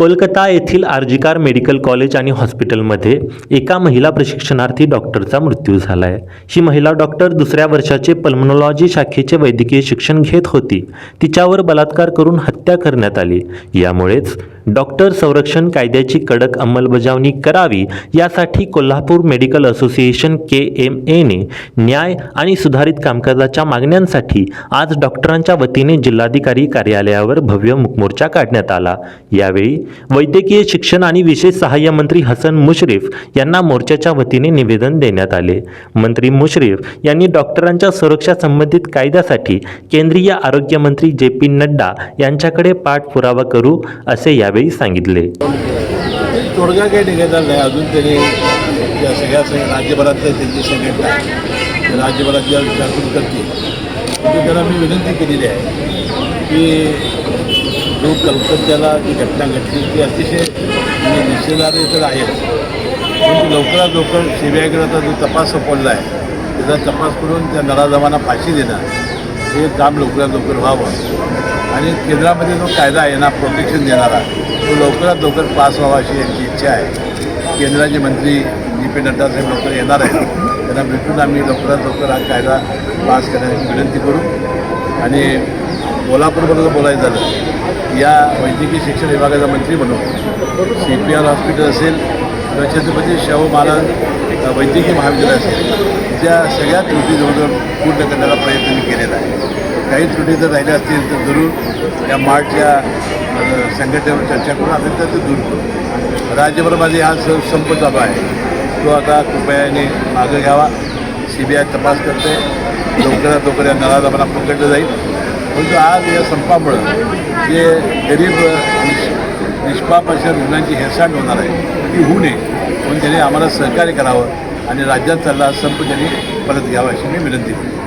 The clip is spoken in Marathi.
कोलकाता येथील आर्जिकार मेडिकल कॉलेज आणि हॉस्पिटलमध्ये एका महिला प्रशिक्षणार्थी डॉक्टरचा मृत्यू झाला आहे ही महिला डॉक्टर दुसऱ्या वर्षाचे पल्मनॉलॉजी शाखेचे वैद्यकीय शिक्षण घेत होती. तिच्यावर बलात्कार करून हत्या करण्यात आली. यामुळेच डॉक्टर संरक्षण कायद्याची कडक अंमलबजावणी करावी यासाठी Kolhapur medical association K M एने न्याय आणि सुधारित कामकाजाच्या मागण्यांसाठी आज डॉक्टरांच्या वतीने जिल्हाधिकारी कार्यालयावर भव्य मुकमोर्चा काढण्यात आला. यावेळी वैद्यकीय शिक्षण आणि विशेष सहाय्य मंत्री हसन मुश्रीफ यांना मोर्चाच्या वतीने निवेदन देण्यात आले. मंत्री मुश्रीफ यांनी डॉक्टरांच्या सुरक्षा संबंधित कायद्यासाठी केंद्रीय आरोग्यमंत्री जे पी नड्डा यांच्याकडे पाठपुरावा करू असे या यावेळी सांगितले. तोडगा काही निघाला नाही. अजून त्यांनी या सगळ्या सगळ्या राज्यभरातल्या त्यांची संघटना आहे. राज्यभरात ज्या विचारपूस करतील. तर त्यांना मी विनंती केलेली आहे की जो कलकत्त्याला जी घटना घडली ती अतिशय म्हणजे निषेधार्ह तर आहेच परंतु लवकरात लवकर सी जो तपास सोपवला आहे त्याचा तपास करून त्या नराजमांना फाशी देणं हे काम लवकरात लवकर व्हावं. आणि केंद्रामध्ये जो कायदा आहे ना प्रोटेक्शन देणारा तो लवकरात लवकर पास व्हावा अशी यांची इच्छा आहे. केंद्राचे मंत्री जी पी नड्डा साहेब लवकर येणार आहेत. त्यांना भेटून आम्ही लवकरात लवकर हा कायदा पास करण्याची विनंती करू. आणि कोल्हापूरबरोबर बोलायचं झालं या वैद्यकीय शिक्षण विभागाचा मंत्री म्हणून सी पी आर हॉस्पिटल असेल किंवा छत्रपती शाहू महाराज वैद्यकीय महाविद्यालय असेल त्या सगळ्या त्रुटी जवळजवळ पूर्ण करण्याचा प्रयत्न मी केलेला आहे. काही त्रुटी जर राहिल्या असतील तर जरूर या मार्टच्या संघटनेवर चर्चा करून आपण तर ते दूर करू. राज्यभर माझे हा स संप चालू आहे. तो आता कृपयाने मागं घ्यावा. सी बी आय तपास करते. लवकरात लवकर या नराधमांना पकडलं जाईल. परंतु आज या संपामुळं जे गरीब निष्पाप अशा रुग्णांची हेळसांड होणार आहे ती होऊ नये. म्हणून त्यांनी आम्हाला सहकार्य करावं आणि राज्यात चालला संप त्यांनी परत घ्यावा अशी मी विनंती करतो.